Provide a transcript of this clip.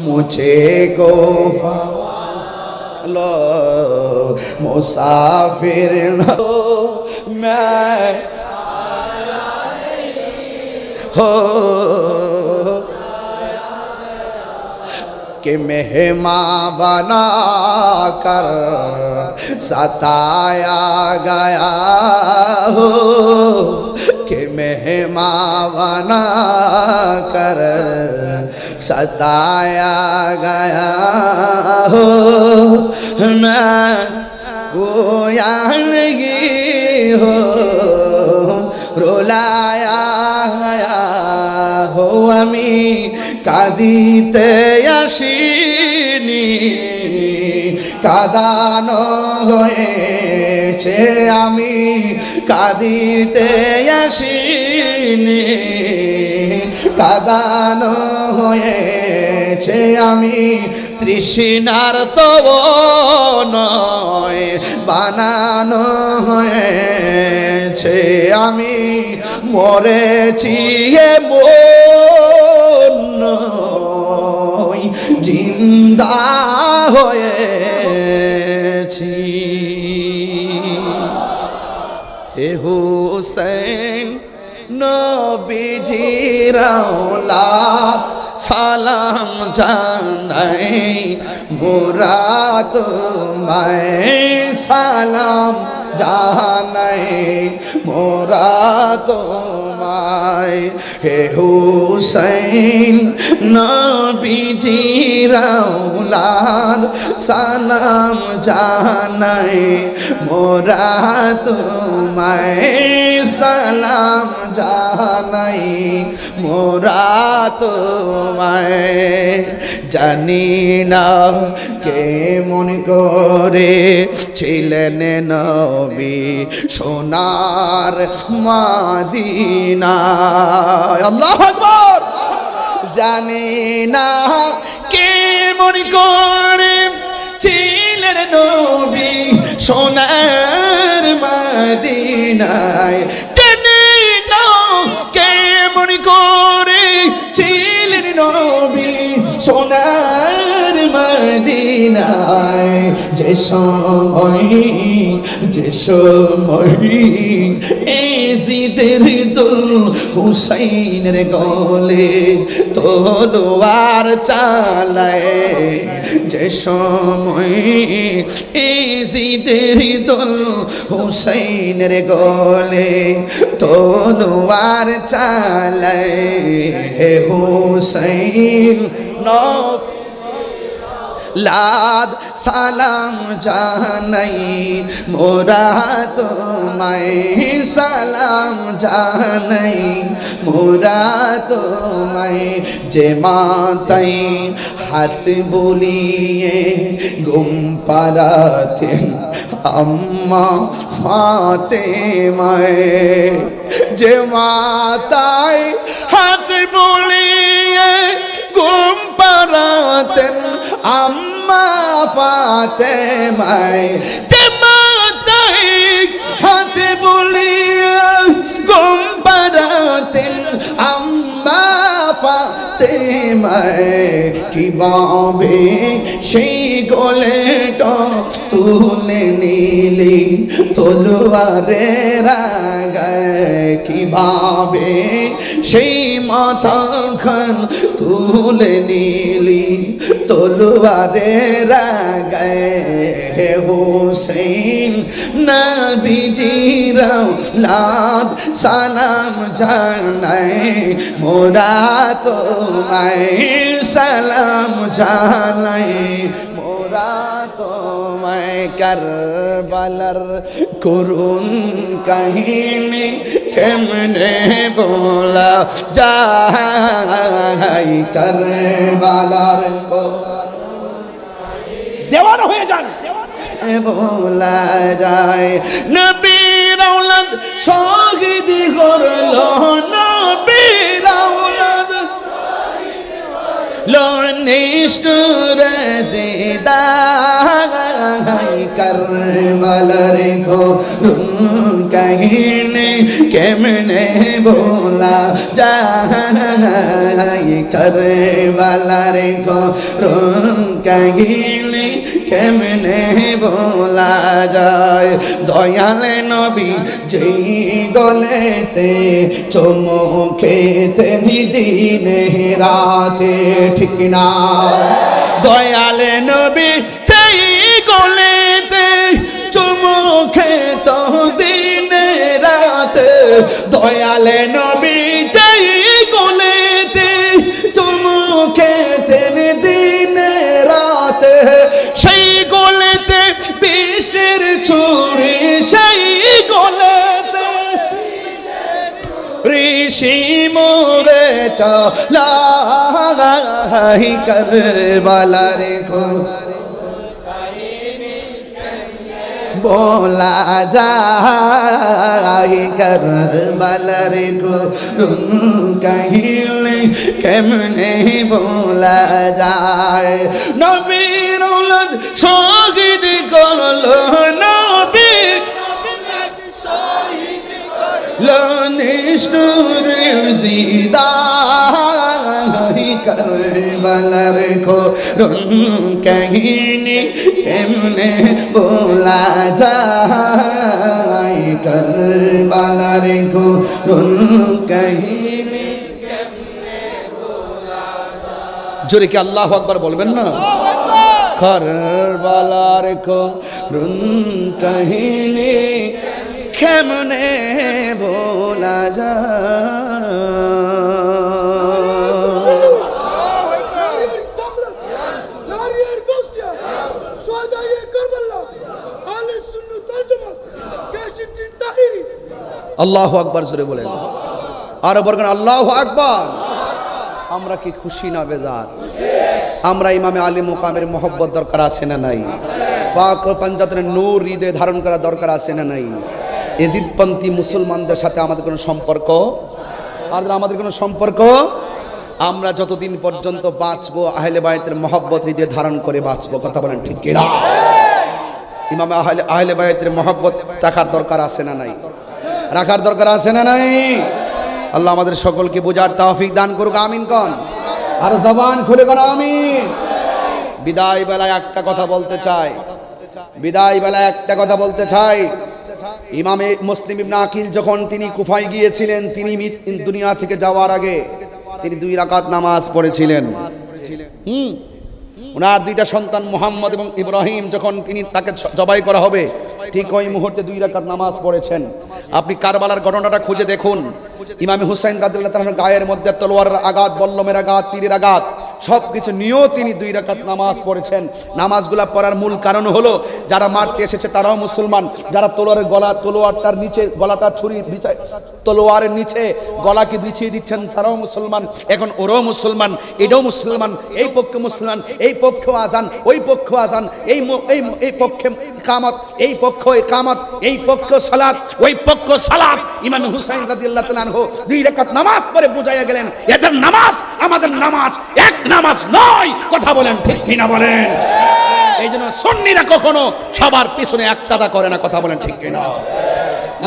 मुझे को लो मुसाफिर हो, मैं हो। कि मेहमा बना कर सताया गया हो। कि मेहमा बना कर सताया गया हो मैं गोया नहीं हो রোলায়া হো আমি কাঁদিতে আসিনি কাদানো হয়েছে আমি কাঁদিতে আসিনি কাদানো হয়েছে আমি তৃষ্ণার তব নয় বানানো হয়েছে আমি মরেছি এ নয়, জিন্দা হয়েছি। হে হুসেন নবীজিরাওলা, সালাম জানাই মোরা তোমায় সালাম জানাই মোরা তোমায় হে হুসেন নবীজিরাওলাদ সালাম জানাই মোরা তোমায় সালাম জানাই মোরা তোমায়। জানি না কে মন করে ছিলেন নবী সোনার মাদিনা আল্লাহ আকবর। জানি না কে মন করে ছিলেন নবী সোনার মাদিনায়। মদিনায় যে সময় যে সময়। এজিদের দুল হুসাইনের গলে তলোয়ার চালায়। যে সময়, এজিদের দুল হুসাইনের গলে তলোয়ার চালায়। হুসাইন, নব লাদ সালাম জানাই, মোরা তোমায় সালাম জানাই, মোরা তোমায় যে মাতাই হাত বলিয়ে গুম পারাতেন আম্মা ফাতে মায়ে যে মাতাই হাত বলিয়ে গুম পারাতেন আম্মা ফাতে ফাতে কি কীভাবে সেই গোলেটা তুলে নিলি, তলোয়ারে রাগায় কীভাবে সেই মাথা খান তুলে নিলি, তলোয়ারে রাগায় হোসেন নবীজিরাও লাভ, সালাম জানায় মোরা তোমায় সালাম জানাই, মোরা তোমায় কারবালার করুন কাহিনী কেমনে বলা যাই কারবালার দেওয়ানা হয়ে যান। বলা যায়। নবীর আওলাদ শহীদ করল নবীর আওলাদ নিষ্ঠুর জিদা যায় করবলার করুন কাহিনী কেমনে বলা যায়? করবলার করুন কাহিনী কেমনে বলা যায়? দয়াল নবী যেই গলেতে চমকেতে দিনে রাতে, ঠিক না? দয়াল নবী সেই গলেতে চুমুখে তো দিনে রাতে দয়াল নবী ঋষি মোরে চালাই করবালা রে গো बोला जाए कर बलर को कहीं केमने बोला जाए नबीर औलाद शहीद करलो नबी লনিষ্ঠুর জিদাই করবলার খো কাহিনী কেমনে बोला যায়? করবলার খো কাহিনী জোরে কি আল্লাহ আকবার বলবেন না? করবালার খো কাহিনী কেমনে ভোলা আল্লাহ আকবার জোরে বলেন। আরও বলবেন, আল্লাহ আকবার। আমরা কি খুশি না বেজার? আমরা ইমামে আলী মুকামের মোহব্বত দরকার আছে না নাই? পাক ও পাঞ্জাতের নূর হৃদয়ে ধারণ করা দরকার আছে না নাই? এজিদপন্থী মুসলমানদের সাথে আমাদের কোনো সম্পর্ক? আর আমাদের কোনো সম্পর্ক? আমরা যতদিন পর্যন্ত বাঁচবো, আহলে বায়তের মহব্বত হৃদয়ে ধারণ করে বাঁচবো। কথা বলেন ঠিক কিনা? ইমামে আহলে আহলে বায়তের মহব্বত রাখার দরকার আছে না নাই? রাখার দরকার আছে না নাই? আল্লাহ আমাদের সকলকে বোঝার তৌফিক দান করুক, আমিন কন। আর জবান খুলে কোন, আমিন। বিদায় বেলায় একটা কথা বলতে চাই। বিদায় বেলায় একটা কথা বলতে চাই। ইমামে মুসলিম ইবনে আকিল যখন তিনি কুফায় গিয়েছিলেন, তিনি দুনিয়া থেকে যাওয়ার আগে তিনি দুই রাকাত নামাজ পড়েছিলেন। হুম। ওনার দুইটা সন্তান মোহাম্মদ এবং ইব্রাহিম যখন তিনি তাকে জবাই করা হবে, ঠিক ওই মুহূর্তে দুই রাকাত নামাজ পড়েছেন। আপনি কারবালার ঘটনাটা খুঁজে দেখুন। ইমামে হুসাইন রাদিল্লাহ তাআলার গায়ের মধ্যে তলোয়ারের আঘাত, বল্লমের আঘাত, তীরের আঘাত। সব কিছু নিয়েও তিনি দুই রাকাত নামাজ পড়েছেন। নামাজগুলা পড়ার মূল কারণ হলো, যারা মারতে এসেছে তারাও মুসলমান। যারা তলোয়ারের গলা, তলোয়ারটার নিচে, গলাটা ছুরি বিছায় তলোয়ারের নিচে গলাকে বিছিয়ে দিচ্ছেন, তারাও মুসলমান। এখন ওরাও মুসলমান, এটাও মুসলমান, এই পক্ষে মুসলমান, এই পক্ষ আজান ওই পক্ষ আজান এই এই পক্ষে কামত এই পক্ষ এই কামত এই পক্ষ সালাত, ওই পক্ষ সালাত। ইমাম হুসাইন রাদিয়াল্লাহু তাআলা দুই রাকাত নামাজ পড়ে বুঝাইয়া গেলেন, এদের নামাজ আমাদের নামাজ এক নামাজ নয়। কথা বলেন ঠিক কিনা বলেন? এই জন্য সন্নিরা কখনো সবার পিছনে একতাদা করে না কথা বলেন ঠিক কিনা?